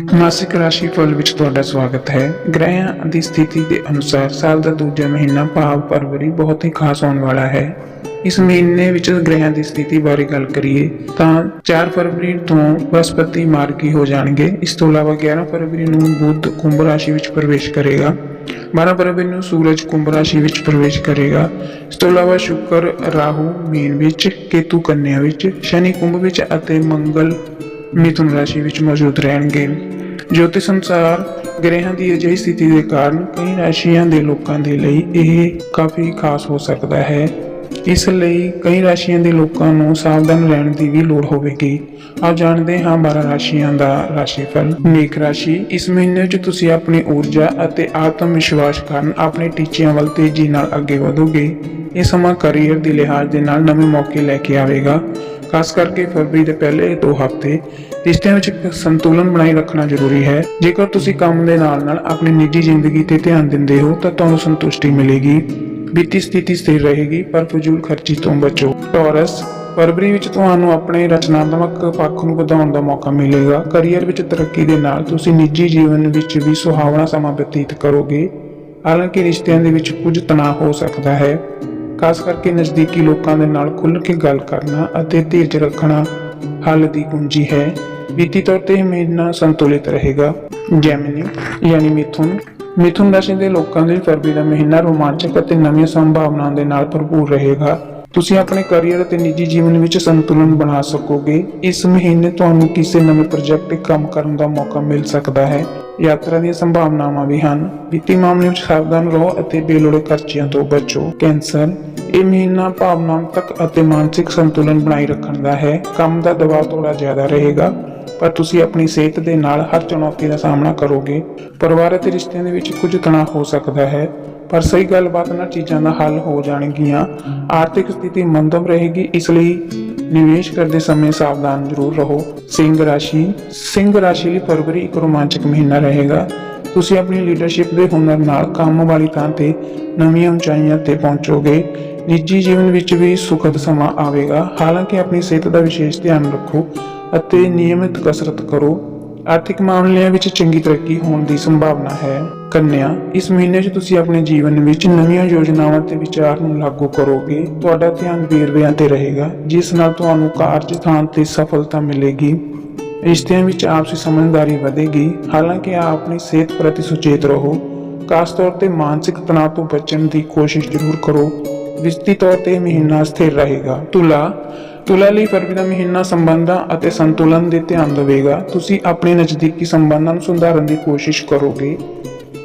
ਮਾਸਿਕ ਰਾਸ਼ੀ ਫਲ ਵਿੱਚ ਤੁਹਾਡਾ ਸਵਾਗਤ ਹੈ। ਗ੍ਰਹਿਆਂ ਦੀ ਸਥਿਤੀ ਦੇ ਅਨੁਸਾਰ ਸਾਲ ਦਾ ਦੂਜਾ ਮਹੀਨਾ ਭਾਵ ਫਰਵਰੀ ਬਹੁਤ ਹੀ ਖਾਸ ਹੋਣ ਵਾਲਾ ਹੈ। ਇਸ ਮਹੀਨੇ ਵਿੱਚ ਗ੍ਰਹਿਆਂ ਦੀ ਸਥਿਤੀ ਬਾਰੇ ਗੱਲ ਕਰੀਏ ਤਾਂ 4 ਫਰਵਰੀ ਤੋਂ ਬ੍ਰਹਸਪਤੀ ਮਾਰਗੀ ਹੋ ਜਾਣਗੇ। ਇਸ ਤੋਂ ਇਲਾਵਾ 11 ਫਰਵਰੀ ਨੂੰ ਬੁੱਧ ਕੁੰਭ ਰਾਸ਼ੀ ਵਿੱਚ ਪ੍ਰਵੇਸ਼ ਕਰੇਗਾ। 12 ਫਰਵਰੀ ਨੂੰ ਸੂਰਜ ਕੁੰਭ ਰਾਸ਼ੀ ਵਿੱਚ ਪ੍ਰਵੇਸ਼ ਕਰੇਗਾ। ਇਸ ਤੋਂ ਇਲਾਵਾ ਸ਼ੁੱਕਰ, ਰਾਹੂ, ਮੀਨ ਵਿੱਚ, ਕੇਤੂ, ਕੰਨਿਆ ਵਿੱਚ, ਸ਼ਨੀ ਕੁੰਭ ਵਿੱਚ ਅਤੇ ਮੰਗਲ ਮਿਥੁਨ ਰਾਸ਼ੀ ਵਿੱਚ ਮੌਜੂਦ ਰਹਿਣਗੇ। ਜੋਤਿਸ਼ ਸੰਸਾਰ ਗ੍ਰਹਿਆਂ ਦੀ ਅਜਿਹੀ ਸਥਿਤੀ ਦੇ ਕਾਰਨ ਕਈ ਰਾਸ਼ੀਆਂ ਦੇ ਲੋਕਾਂ ਦੇ ਲਈ ਇਹ ਕਾਫੀ ਖਾਸ ਹੋ ਸਕਦਾ ਹੈ। ਇਸ ਲਈ ਕਈ ਰਾਸ਼ੀਆਂ ਦੇ ਲੋਕਾਂ ਨੂੰ ਸਾਵਧਾਨ ਰਹਿਣ ਦੀ ਵੀ ਲੋੜ ਹੋਵੇਗੀ। ਆਓ ਜਾਣਦੇ ਹਾਂ 12 ਰਾਸ਼ੀਆਂ ਦਾ ਰਾਸ਼ੀਫਲ। ਮੇਖ ਰਾਸ਼ੀ, ਇਸ ਮਹੀਨੇ ਵਿੱਚ ਤੁਸੀਂ ਆਪਣੀ ਊਰਜਾ ਅਤੇ ਆਤਮ ਵਿਸ਼ਵਾਸ ਕਾਰਨ ਆਪਣੇ ਟੀਚਿਆਂ ਵੱਲ ਤੇਜ਼ੀ ਨਾਲ ਅੱਗੇ ਵਧੋਗੇ। ਇਹ ਸਮਾਂ ਕੈਰੀਅਰ ਦੇ ਲਿਹਾਜ਼ ਦੇ ਨਾਲ ਨਵੇਂ ਮੌਕੇ ਲੈ ਕੇ ਆਵੇਗਾ। ਖਾਸ ਕਰਕੇ ਫਰਵਰੀ ਦੇ ਪਹਿਲੇ ਦੋ ਹਫ਼ਤੇ ਰਿਸ਼ਤਿਆਂ ਵਿੱਚ ਇੱਕ ਸੰਤੁਲਨ ਬਣਾਈ ਰੱਖਣਾ ਜ਼ਰੂਰੀ ਹੈ। ਜੇਕਰ ਤੁਸੀਂ ਕੰਮ ਦੇ ਨਾਲ-ਨਾਲ ਆਪਣੀ ਨਿੱਜੀ ਜ਼ਿੰਦਗੀ ਤੇ ਧਿਆਨ ਦਿੰਦੇ ਹੋ, ਤਾਂ ਤੁਹਾਨੂੰ ਸੰਤੁਸ਼ਟੀ ਮਿਲੇਗੀ। ਵਿੱਤੀ ਸਥਿਤੀ ਸਥਿਰ ਰਹੇਗੀ, ਪਰ ਫਜ਼ੂਲ ਖਰਚੀ ਤੋਂ ਬਚੋ। ਟੌਰਸ, ਫਰਵਰੀ ਵਿੱਚ ਤੁਹਾਨੂੰ ਆਪਣੇ ਰਚਨਾਤਮਕ ਪੱਖ ਨੂੰ ਵਧਾਉਣ ਦਾ ਮੌਕਾ ਮਿਲੇਗਾ। ਕੈਰੀਅਰ ਵਿੱਚ ਤਰੱਕੀ ਦੇ ਨਾਲ ਤੁਸੀਂ ਨਿੱਜੀ ਜੀਵਨ ਵਿੱਚ ਵੀ ਸੁਹਾਵਣਾ ਸਮਾਂ ਬਤੀਤ ਕਰੋਗੇ। ਹਾਲਾਂਕਿ ਰਿਸ਼ਤਿਆਂ ਦੇ ਵਿੱਚ ਕੁਝ ਤਣਾਅ ਹੋ ਸਕਦਾ ਹੈ। ਖਾਸ ਕਰਕੇ ਨਜ਼ਦੀਕੀ ਲੋਕਾਂ ਦੇ ਨਾਲ ਖੁੱਲ੍ਹ ਕੇ ਗੱਲ ਕਰਨਾ ਅਤੇ ਧੀਰਜ ਰੱਖਣਾ ਹੱਲ ਦੀ ਕੁੰਜੀ ਹੈ। ਵਿੱਤੀ ਤੌਰ ਤੇ ਇਹ ਮਹੀਨਾ ਸੰਤੁਲਿਤ ਰਹੇਗਾ। ਜੈਮਿਨੀ ਯਾਨੀ ਮਿਥੁਨ। ਮਿਥੁਨ ਰਾਸ਼ੀ ਦੇ ਲੋਕਾਂ ਲਈ ਫਰਵਰੀ ਦਾ ਮਹੀਨਾ ਰੋਮਾਂਚਕ ਅਤੇ ਨਵੀਆਂ ਸੰਭਾਵਨਾਵਾਂ ਦੇ ਨਾਲ ਭਰਪੂਰ ਰਹੇਗਾ। ਤੁਸੀਂ ਆਪਣੇ ਕੈਰੀਅਰ ਅਤੇ ਨਿੱਜੀ ਜੀਵਨ ਵਿੱਚ ਸੰਤੁਲਨ ਬਣਾ ਸਕੋਗੇ। ਇਸ ਮਹੀਨੇ ਤੁਹਾਨੂੰ ਕਿਸੇ ਨਵੇਂ ਪ੍ਰੋਜੈਕਟ ਤੇ ਕੰਮ ਕਰਨ ਦਾ ਮੌਕਾ ਮਿਲ ਸਕਦਾ ਹੈ। ਯਾਤਰਾ ਦੀਆਂ ਸੰਭਾਵਨਾਵਾਂ ਵੀ ਹਨ। ਵਿੱਤੀ ਮਾਮਲੇ ਵਿੱਚ ਸਾਵਧਾਨ ਰਹੋ ਅਤੇ ਬੇਲੋੜੇ ਖਰਚਿਆਂ ਤੋਂ ਬਚੋ। ਕੈਂਸਰ, ਇਹ ਮਹੀਨਾ ਭਾਵਨਾਤਮਕ ਅਤੇ ਮਾਨਸਿਕ ਸੰਤੁਲਨ ਬਣਾਈ ਰੱਖਣ ਦਾ ਹੈ। ਕੰਮ ਦਾ ਦਬਾਅ ਥੋੜਾ ਜ਼ਿਆਦਾ ਰਹੇਗਾ, ਪਰ ਤੁਸੀਂ ਆਪਣੀ ਸਿਹਤ ਦੇ ਨਾਲ ਹਰ ਚੁਣੌਤੀ ਦਾ ਸਾਹਮਣਾ ਕਰੋਗੇ। ਪਰਿਵਾਰ ਅਤੇ ਰਿਸ਼ਤਿਆਂ ਦੇ ਵਿੱਚ ਕੁਝ ਤਣਾਅ ਹੋ ਸਕਦਾ ਹੈ, ਪਰ ਸਹੀ ਗੱਲਬਾਤ ਨਾਲ ਚੀਜ਼ਾਂ ਦਾ ਹੱਲ ਹੋ ਜਾਣਗੀਆਂ। ਆਰਥਿਕ ਸਥਿਤੀ ਮੰਦਮ ਰਹੇਗੀ, ਇਸ ਲਈ ਨਿਵੇਸ਼ ਕਰਦੇ ਸਮੇਂ ਸਾਵਧਾਨ ਜ਼ਰੂਰ ਰਹੋ। ਸਿੰਘ ਰਾਸ਼ੀ ਸਿੰਘ ਰਾਸ਼ੀ ਲਈ ਫਰਵਰੀ ਇੱਕ ਰੋਮਾਂਚਕ ਮਹੀਨਾ ਰਹੇਗਾ। ਤੁਸੀਂ ਆਪਣੀ ਲੀਡਰਸ਼ਿਪ ਦੇ ਹੁਨਰ ਨਾਲ ਕੰਮ ਵਾਲੀ ਥਾਂ ਤੇ ਨਵੀਆਂ ਉਚਾਈਆਂ ਤੇ ਪਹੁੰਚੋਗੇ। ਨਿੱਜੀ ਜੀਵਨ ਵਿੱਚ ਵੀ ਸੁਖਦ ਸਮਾਂ ਆਵੇਗਾ। ਹਾਲਾਂਕਿ ਆਪਣੀ ਸਿਹਤ ਦਾ ਵਿਸ਼ੇਸ਼ ਧਿਆਨ ਰੱਖੋ ਅਤੇ ਨਿਯਮਿਤ ਕਸਰਤ ਕਰੋ। ਆਰਥਿਕ ਮਾਮਲਿਆਂ ਵਿੱਚ ਚੰਗੀ ਤਰੱਕੀ ਹੋਣ ਦੀ ਸੰਭਾਵਨਾ ਹੈ। ਕੰਨਿਆ, ਇਸ ਮਹੀਨੇ 'ਚ ਤੁਸੀਂ ਆਪਣੇ ਜੀਵਨ ਵਿੱਚ ਨਵੀਆਂ ਯੋਜਨਾਵਾਂ ਤੇ ਵਿਚਾਰ ਨੂੰ ਲਾਗੂ ਕਰੋਗੇ। ਤੁਹਾਡਾ ਧਿਆਨ ਵੇਰਵਿਆਂ ਤੇ ਰਹੇਗਾ, ਜਿਸ ਨਾਲ ਤੁਹਾਨੂੰ ਕਾਰਜ ਸਥਾਨ ਤੇ ਸਫਲਤਾ ਮਿਲੇਗੀ। ਰਿਸ਼ਤਿਆਂ ਵਿੱਚ ਆਪਸੀ ਸਮਝਦਾਰੀ ਵਧੇਗੀ। ਹਾਲਾਂਕਿ ਆਪ ਆਪਣੀ ਸਿਹਤ ਪ੍ਰਤੀ ਸੁਚੇਤ ਰਹੋ। ਖਾਸ ਤੌਰ ਤੇ ਮਾਨਸਿਕ ਤਣਾਅ ਤੋਂ ਬਚਣ ਦੀ ਕੋਸ਼ਿਸ਼ ਜ਼ਰੂਰ ਕਰੋ। ਵਿਸਤੀ ਤੌਰ ਤੇ ਮਹੀਨਾ ਸਥਿਰ ਰਹੇਗਾ। ਤੁਲਾ ਤੁਲਾ ਲਈ ਫਰਵਰੀ ਦਾ ਮਹੀਨਾ ਸੰਬੰਧਾਂ ਅਤੇ ਸੰਤੁਲਨ ਦੇ ਧਿਆਨ ਦੇਵੇਗਾ। ਤੁਸੀਂ ਆਪਣੇ ਨਜ਼ਦੀਕੀ ਸੰਬੰਧਾਂ ਨੂੰ ਸੁਧਾਰਨ ਦੀ ਕੋਸ਼ਿਸ਼ ਕਰੋਗੇ।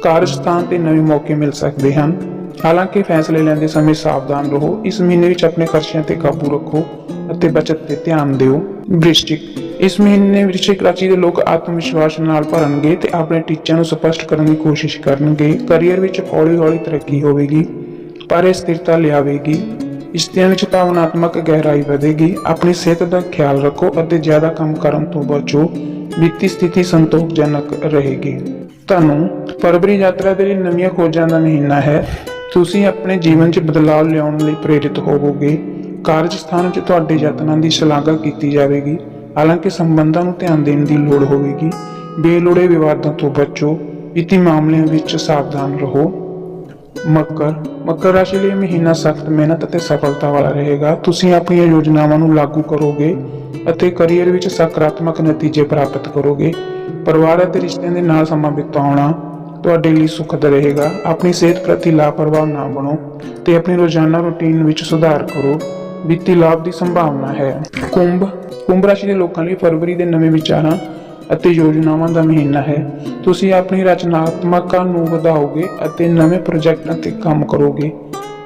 ਕਾਰਜ ਸਥਾਨ ਤੇ ਨਵੇਂ ਮੌਕੇ ਮਿਲ ਸਕਦੇ ਹਨ। ਹਾਲਾਂਕਿ ਫੈਸਲੇ ਲੈਂਦੇ ਸਮੇਂ ਸਾਵਧਾਨ ਰਹੋ। ਇਸ ਮਹੀਨੇ ਵਿੱਚ ਆਪਣੇ ਖਰਚਿਆਂ ਤੇ ਕਾਬੂ ਰੱਖੋ ਅਤੇ ਬਚਤ ਤੇ ਧਿਆਨ ਦਿਓ। ਵ੍ਰਿਸ਼ਚਿਕ ਇਸ ਮਹੀਨੇ ਵ੍ਰਿਸ਼ਚਿਕ ਰਾਸ਼ੀ ਦੇ ਲੋਕ ਆਤਮ ਵਿਸ਼ਵਾਸ ਨਾਲ ਭਰਨਗੇ ਤੇ ਆਪਣੇ ਟੀਚਿਆਂ ਨੂੰ ਸਪਸ਼ਟ ਕਰਨ ਦੀ ਕੋਸ਼ਿਸ਼ ਕਰਨਗੇ। ਕੈਰੀਅਰ ਵਿੱਚ ਹੌਲੀ-ਹੌਲੀ ਤਰੱਕੀ ਹੋਵੇਗੀ, ਪਰ ਇਹ ਸਥਿਰਤਾ ਲਿਆਵੇਗੀ। ਰਿਸ਼ਤਿਆਂ ਵਿੱਚ ਭਾਵਨਾਤਮਕ ਗਹਿਰਾਈ ਵਧੇਗੀ। ਆਪਣੀ ਸਿਹਤ ਦਾ ਖਿਆਲ ਰੱਖੋ ਅਤੇ ਜ਼ਿਆਦਾ ਕੰਮ ਕਰਨ ਤੋਂ ਬਚੋ। ਵਿੱਤੀ ਸਥਿਤੀ ਸੰਤੋਖਜਨਕ ਰਹੇਗੀ। ਤੁਹਾਨੂੰ ਫਰਵਰੀ ਯਾਤਰਾ ਦੇ ਲਈ ਨਵੀਆਂ ਖੋਜਾਂ ਦਾ ਮਹੀਨਾ ਹੈ। ਤੁਸੀਂ ਆਪਣੇ ਜੀਵਨ 'ਚ ਬਦਲਾਅ ਲਿਆਉਣ ਲਈ ਪ੍ਰੇਰਿਤ ਹੋਵੋਗੇ। ਕਾਰਜ ਸਥਾਨ 'ਚ ਤੁਹਾਡੇ ਯਤਨਾਂ ਦੀ ਸ਼ਲਾਘਾ ਕੀਤੀ ਜਾਵੇਗੀ। ਹਾਲਾਂਕਿ ਸੰਬੰਧਾਂ ਨੂੰ ਧਿਆਨ ਦੇਣ ਦੀ ਲੋੜ ਹੋਵੇਗੀ। ਬੇਲੋੜੇ ਵਿਵਾਦਾਂ ਤੋਂ ਬਚੋ। ਵਿੱਤੀ ਮਾਮਲਿਆਂ ਵਿੱਚ ਸਾਵਧਾਨ ਰਹੋ। ਮਕਰ। ਮਕਰ ਰਾਸ਼ੀ ਲਈ ਮਹੀਨਾ ਸਖਤ ਮਿਹਨਤ ਅਤੇ ਸਫਲਤਾ ਵਾਲਾ ਰਹੇਗਾ। ਤੁਸੀਂ ਆਪਣੀਆਂ ਯੋਜਨਾਵਾਂ ਨੂੰ ਲਾਗੂ ਕਰੋਗੇ ਅਤੇ ਕੈਰੀਅਰ ਵਿੱਚ ਸਕਾਰਾਤਮਕ ਨਤੀਜੇ ਪ੍ਰਾਪਤ ਕਰੋਗੇ। ਪਰਿਵਾਰ ਅਤੇ ਰਿਸ਼ਤਿਆਂ ਦੇ ਨਾਲ ਸਮਾਂ ਬਿਤਾਉਣਾ ਤੁਹਾਡੇ ਲਈ ਸੁਖਦ ਰਹੇਗਾ। ਆਪਣੀ ਸਿਹਤ ਪ੍ਰਤੀ ਲਾਪਰਵਾਹ ਨਾ ਬਣੋ ਤੇ ਆਪਣੀ ਰੋਜ਼ਾਨਾ ਰੁਟੀਨ ਵਿੱਚ ਸੁਧਾਰ ਕਰੋ। ਵਿੱਤੀ ਲਾਭ ਦੀ ਸੰਭਾਵਨਾ ਹੈ। ਕੁੰਭ। ਕੁੰਭ ਰਾਸ਼ੀ ਦੇ ਲੋਕਾਂ ਲਈ ਫਰਵਰੀ ਦੇ ਨਵੇਂ ਵਿਚਾਰਾਂ ਅਤੇ ਯੋਜਨਾਵਾਂ ਦਾ ਮਹੀਨਾ ਹੈ। ਤੁਸੀਂ ਆਪਣੀ ਰਚਨਾਤਮਕਤਾ ਨੂੰ ਵਧਾਓਗੇ ਅਤੇ ਨਵੇਂ ਪ੍ਰੋਜੈਕਟਾਂ ਤੇ ਕੰਮ ਕਰੋਗੇ।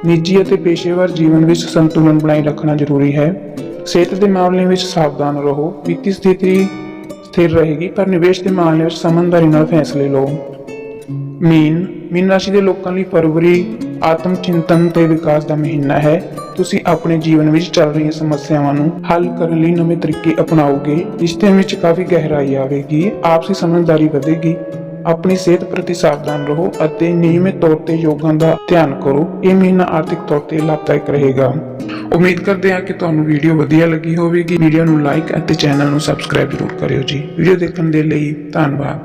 ਨਿੱਜੀ ਅਤੇ ਪੇਸ਼ੇਵਰ ਜੀਵਨ ਵਿੱਚ ਸੰਤੁਲਨ ਬਣਾਈ ਰੱਖਣਾ ਜ਼ਰੂਰੀ ਹੈ। ਸਿਹਤ ਦੇ ਮਾਮਲੇ ਵਿੱਚ ਸਾਵਧਾਨ ਰਹੋ। ਵਿੱਤੀ ਸਥਿਤੀ ਸਥਿਰ ਰਹੇਗੀ, ਪਰ ਨਿਵੇਸ਼ ਦੇ ਮਾਮਲੇ ਵਿੱਚ ਸਮਝਦਾਰੀ ਨਾਲ ਫੈਸਲੇ ਲਓ। ਮੀਨ ਮੀਨ ਰਾਸ਼ੀ ਦੇ ਲੋਕਾਂ ਲਈ ਫਰਵਰੀ ਆਤਮ ਚਿੰਤਨ ਤੇ ਵਿਕਾਸ ਦਾ ਮਹੀਨਾ ਹੈ। ਤੁਸੀਂ ਆਪਣੇ ਜੀਵਨ ਵਿੱਚ ਚੱਲ ਰਹੀਆਂ ਸਮੱਸਿਆਵਾਂ ਨੂੰ ਹੱਲ ਕਰਨ ਲਈ ਨਵੇਂ ਤਰੀਕੇ ਅਪਣਾਓਗੇ, ਰਿਸ਼ਤਿਆਂ ਵਿੱਚ ਕਾਫੀ ਗਹਿਰਾਈ ਆਵੇਗੀ, ਆਪਸੀ ਸਮਝਦਾਰੀ ਵਧੇਗੀ। ਆਪਣੀ ਸਿਹਤ ਪ੍ਰਤੀ ਸਾਵਧਾਨ ਰਹੋ ਅਤੇ ਨਿਯਮਿਤ ਤੌਰ ਤੇ ਯੋਗਾ ਦਾ ਧਿਆਨ ਕਰੋ। ਇਹ ਮਹੀਨਾ ਆਰਥਿਕ ਤੌਰ ਤੇ ਲਾਭਦਾਇਕ ਰਹੇਗਾ। ਉਮੀਦ ਕਰਦੇ ਹਾਂ ਕਿ ਤੁਹਾਨੂੰ ਵੀਡੀਓ ਵਧੀਆ ਲੱਗੀ ਹੋਵੇਗੀ। ਵੀਡੀਓ ਨੂੰ ਲਾਈਕ ਅਤੇ ਚੈਨਲ ਨੂੰ ਸਬਸਕ੍ਰਾਈਬ ਜ਼ਰੂਰ ਕਰਿਓ ਜੀ। ਵੀਡੀਓ ਦੇਖਣ ਦੇ ਲਈ ਧੰਨਵਾਦ।